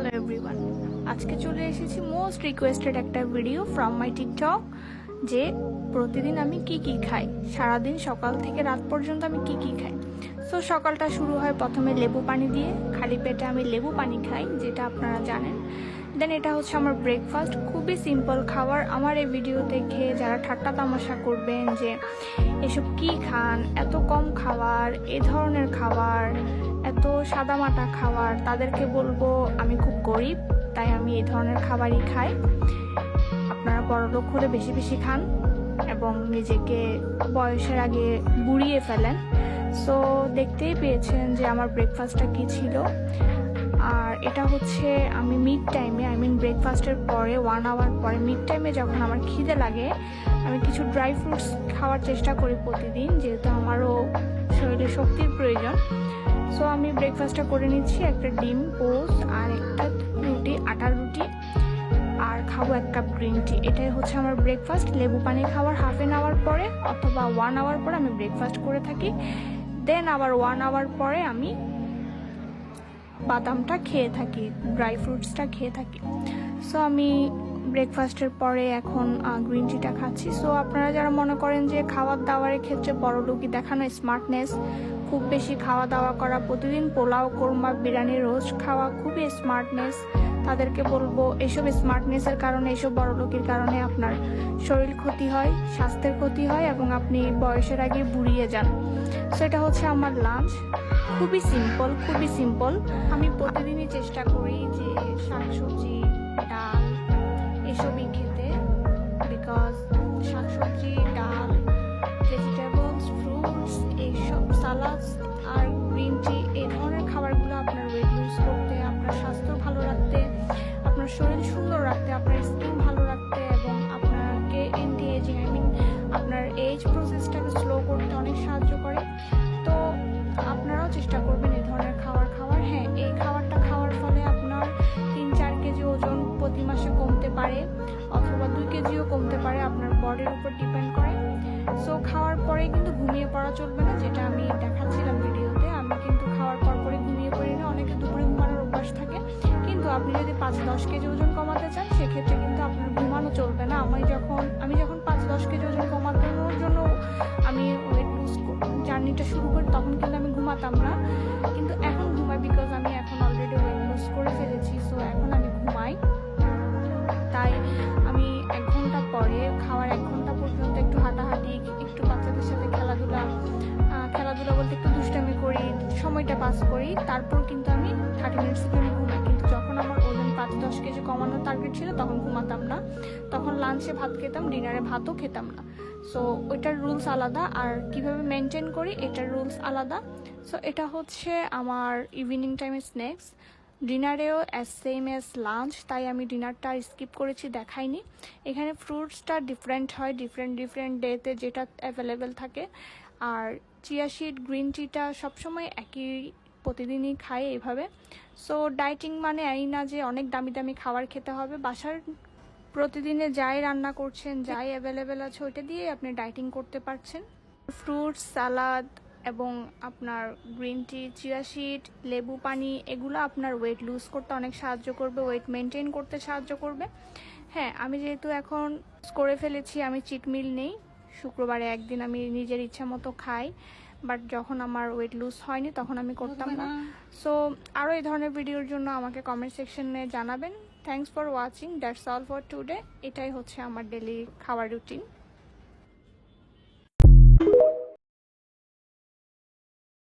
Hello everyone আজকে চলে এসেছি মোস্ট রিকোয়েস্টেড একটা ভিডিও ফ্রম মাই টিকটক যে প্রতিদিন আমি কি কি খাই। সারাদিন সকাল থেকে রাত পর্যন্ত আমি কি কি খাই। সো সকালটা শুরু হয় প্রথমে লেবু পানি দিয়ে। খালি পেটে আমি লেবু পানি খাই, যেটা আপনারা জানেন। দেন এটা হচ্ছে আমার ব্রেকফাস্ট খুবই সিম্পল খাবার। আমার এই ভিডিও দেখে যারা ঠাট্টা তামাশা করবেন যে, এসব কি খান? এত কম খাবার, এ ধরনের খাবার। এত সাদামাটা খাবার, তাদেরকে বলব আমি খুব গরিব, তাই আমি এই ধরনের খাবারই খাই। আপনারা বড়লোক হলে বেশি বেশি খান এবং নিজেকে বয়সের আগে বুড়িয়ে ফেলেন। সো দেখতেই পেয়েছেন যে আমার ব্রেকফাস্টটা কি ছিল। আর এটা হচ্ছে আমি মিড টাইমে আই মিন ব্রেকফাস্টের পরে ওয়ান আওয়ার পরে মিড টাইমে যখন আমার খিদে লাগে, আমি কিছু ড্রাই ফ্রুটস খাওয়ার চেষ্টা করি প্রতিদিন, যেহেতু আমারও শরীরে শক্তির প্রয়োজন। সো আমি ব্রেকফাস্টটা করে নিচ্ছি, একটা ডিম পোস্ট আর একটা রুটি, আটার রুটি আর খাব এক কাপ গ্রিন টি এটাই হচ্ছে আমার ব্রেকফাস্ট লেবু পানি খাওয়ার হাফ এন আওয়ার পরে অথবা ওয়ান আওয়ার পরে আমি ব্রেকফাস্ট করে থাকি। দেন আবার ওয়ান আওয়ার পরে আমি বাদামটা খেয়ে থাকি ড্রাই ফ্রুটসটা খেয়ে থাকি। সো আমি ব্রেকফাস্টের পরে এখন গ্রিন টিটা খাচ্ছি। সো আপনারা যারা মনে করেন যে খাবার দাবারের ক্ষেত্রে বড়লোকি দেখানো স্মার্টনেস খুব বেশি খাওয়া দাওয়া করা, প্রতিদিন পোলাও, কোরমা, বিরিয়ানি রোজ খাওয়া খুবই স্মার্টনেস তাদেরকে বলব, এসব স্মার্টনেসের কারণে, এসব বড়লোকির কারণে আপনার শরীর ক্ষতি হয়, স্বাস্থ্যের ক্ষতি হয় এবং আপনি বয়সের আগে বুড়িয়ে যান। সেটা হচ্ছে আমার লাঞ্চ খুবই সিম্পল খুবই সিম্পল আমি প্রতিদিনই চেষ্টা করি যে শাকসবজি, ডাল, এসবই খেতে। বিকজ শাকসবজি শরীর সুন্দর রাখতে, আপনার স্কিন ভালো রাখতে এবং আপনাকে এন্টি এজিং আই মিন আপনার এজ প্রসেসটাকে স্লো করতে অনেক সাহায্য করে। তো আপনারাও চেষ্টা করবেন এই ধরনের খাবার খাওয়ার। হ্যাঁ এই খাবারটা খাওয়ার ফলে আপনার তিন চার কেজি ওজন প্রতি মাসে কমতে পারে অথবা দুই কেজিও কমতে পারে, আপনার বডির উপর ডিপেন্ড করে। সো খাওয়ার পরে কিন্তু ঘুমিয়ে পড়া চলবে না, যেটা আমি দেখাচ্ছিলাম ভিডিওতে। আমি কিন্তু খাওয়ার পর পরে ঘুমিয়ে পড়ি না, অনেকে দুপুরে ঘুমানোর আপনি যদি পাঁচ দশ কেজি ওজন কমাতে চান, সেক্ষেত্রে কিন্তু আপনার ঘুমানো চলবে না। আমি যখন আমি যখন পাঁচ দশ কেজি ওজন কমানোর জন্য আমি ওয়েট লুজ জার্নিটা শুরু করি, তখন কিন্তু আমি ঘুমাতাম না। কিন্তু এখন ঘুমাই বিকজ আমি এখন অলরেডি ওয়েট লুজ করে ফেলেছি সো এখন আমি ঘুমাই। তাই আমি এক ঘণ্টা পরে খাওয়ার এক ঘণ্টা পর্যন্ত একটু হাঁটাহাঁটি, একটু বাচ্চাদের সাথে খেলাধুলা খেলাধুলা বলতে একটু দুষ্টামি করি, সময়টা পাস করি। তারপর কিন্তু আমি পাঁচ দশ কেজি কমানোর টার্গেট ছিল, তখন ঘুমাতাম না। তখন লাঞ্চে ভাত খেতাম ডিনারে ভাতও খেতাম না। সো ওইটার রুলস আলাদা। আর কীভাবে মেনটেন করি, এটার রুলস আলাদা। সো এটা হচ্ছে আমার ইভিনিং টাইমের স্ন্যাক্স ডিনারেও অ্যাজ সেম অ্যাজ লাঞ্চ তাই আমি ডিনারটা স্কিপ করেছি, দেখাইনি। এখানে ফ্রুটসটা ডিফারেন্ট হয় ডিফারেন্ট ডিফারেন্ট ডেতে যেটা অ্যাভেলেবেল থাকে। আর চিয়া শিট গ্রিন টিটা সবসময় একই প্রতিদিনই খাই এইভাবে সো ডাইটিং মানে এই না যে অনেক দামি দামি খাবার খেতে হবে। বাসার প্রতিদিনে যাই রান্না করছেন, যাই অ্যাভেলেবেল আছে, ওইটা দিয়ে আপনি ডাইটিং করতে পারছেন। ফ্রুটস সালাদ এবং আপনার গ্রিন টি চিয়া শিট লেবু, পানি, এগুলো আপনার ওয়েট লুজ করতে অনেক সাহায্য করবে ওয়েট মেনটেন করতে সাহায্য করবে। হ্যাঁ আমি যেহেতু এখন করে ফেলেছি, আমি চিট মিল নেই। শুক্রবারে একদিন আমি নিজের ইচ্ছা মতো খাই। বাট যখন আমার ওয়েট লুজ হয়নি তখন আমি করতাম না। সো আরও এই ধরনের ভিডিওর জন্য আমাকে কমেন্ট সেকশনে জানাবেন। Thanks for watching that's all for today এটাই হচ্ছে আমার ডেলি খাওয়ার রুটিন